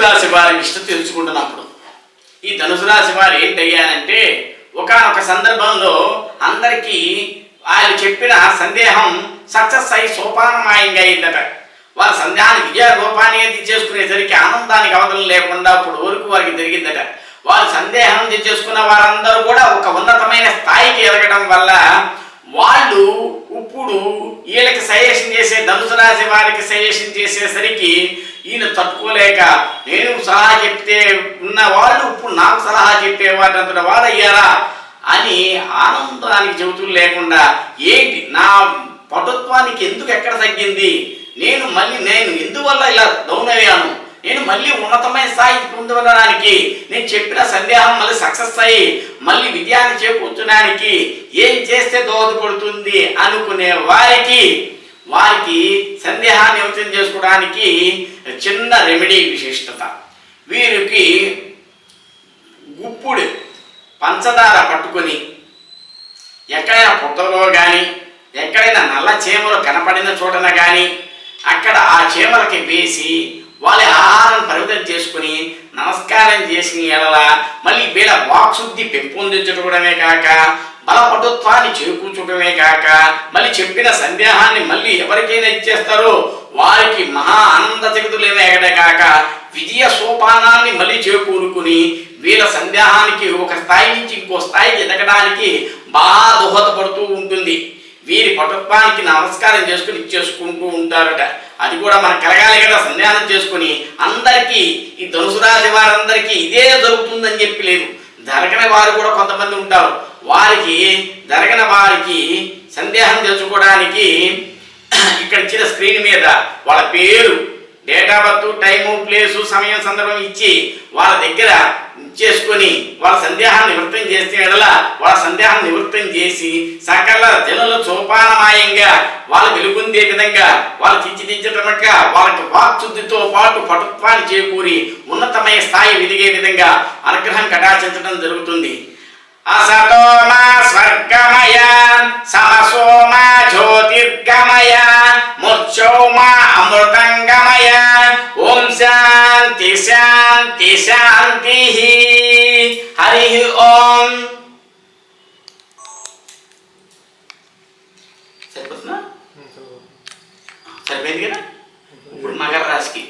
నిష్ట తెలుసుకుంటున్నప్పుడు. ఈ ధనుసు రాశి వారు ఏంటయ్యారంటే ఒకనొక సందర్భంలో అందరికీ ఆయన చెప్పిన సందేహం సక్సెస్ అయి సోపానమాయంగా అయిందట. వారి సందేహాన్ని విజయ రూపాన్ని తెచ్చేసుకునేసరికి ఆనందానికి అవతలం లేకుండా ఇప్పుడు వరకు వారికి జరిగిందట. వారు సందేహం తెచ్చేసుకున్న వారందరూ కూడా ఒక ఉన్నతమైన స్థాయికి ఎదగడం వల్ల వాళ్ళు ఇప్పుడు వీళ్ళకి సజెషన్ చేసే ధనుసు రాశి వారికి సజెషన్ చేసేసరికి ఈయన తట్టుకోలేక నేను సలహా చెప్తే ఉన్న వాళ్ళు ఇప్పుడు నాకు సలహా చెప్పేవాడు చెప్పేవారంతట వారయ్యారా అని ఆనందానికి చెబుతూ లేకుండా ఏంటి నా పటుత్వానికి ఎందుకు ఎక్కడ తగ్గింది? నేను మళ్ళీ నేను ఎందువల్ల ఇలా డౌన్ అయ్యాను? నేను మళ్ళీ ఉన్నతమైన స్థాయి పొందడానికి నేను చెప్పిన సందేహం మళ్ళీ సక్సెస్ అయ్యి మళ్ళీ విజయాన్ని చేకూర్చడానికి ఏం చేస్తే దోహదపడుతుంది అనుకునే వారికి వారికి సందేహాన్ని వ్యక్తం చేసుకోవడానికి చిన్న రెమెడీ విశిష్టత. వీరికి గుప్పుడు పంచదార పట్టుకొని ఎక్కడైనా పుట్టలో కానీ ఎక్కడైనా నల్ల చీమలు కనపడిన చోటన కానీ అక్కడ ఆ చీమలకి వేసి వాళ్ళ ఆహారం పరిమితం చేసుకుని నమస్కారం చేసిన ఎడల మళ్ళీ వీళ్ళ వాక్శుద్ధి పెంపొందించడమే కాక బలపటుత్వాన్ని చేకూర్చడమే కాక మళ్ళీ చెప్పిన సందేహాన్ని మళ్ళీ ఎవరికైనా ఇచ్చేస్తారో వారికి మహా ఆనంద జగతులేమే కాక విజయ సోపానాన్ని మళ్ళీ చేకూరుకుని వీళ్ళ సందేహానికి ఒక స్థాయి నుంచి ఇంకో స్థాయికి ఎదగడానికి బాగా దోహదపడుతూ ఉంటుంది. వీరి పటుత్వానికి నమస్కారం చేసుకుని ఇచ్చేసుకుంటూ ఉంటారట. అది కూడా మనకు కలగాలి కదా సందేహం చేసుకుని అందరికీ ఈ ధనుసు రాశి వారందరికీ ఇదే జరుగుతుందని చెప్పి లేదు. జరగని వారు కూడా కొంతమంది ఉంటారు. వారికి జరగని వారికి సందేహం తెలుసుకోవడానికి ఇక్కడ ఇచ్చిన స్క్రీన్ మీద వాళ్ళ పేరు date of birth time place సమయం సందర్భం ఇచ్చి వాళ్ళ దగ్గర చేసుకొని వాళ్ళ సందేహాన్ని నివృత్తం చేస్తే ఎడల వాళ్ళ సందేహాన్ని నివృత్తం చేసి సకల జనుల సోపానమాయంగా వాళ్ళు వెలుగుందే విధంగా వాళ్ళు తీర్చిదిద్దటమగా వాళ్ళకి వాక్శుద్ధితో పాటు పటుత్వాన్ని చేకూరి ఉన్నతమైన స్థాయి ఎదిగే విధంగా అనుగ్రహం కటాచించడం జరుగుతుంది. అసతో మా స్వర్గమయ సమసో మా జ్యోతిర్గమయ ముర్చో మా అమృతంగమయ ఓం శాంతి శాంతి శాంతి హరి ఓం సరిపోతుందా సరిపోయింది కదా? ఇప్పుడు మకర రాశికి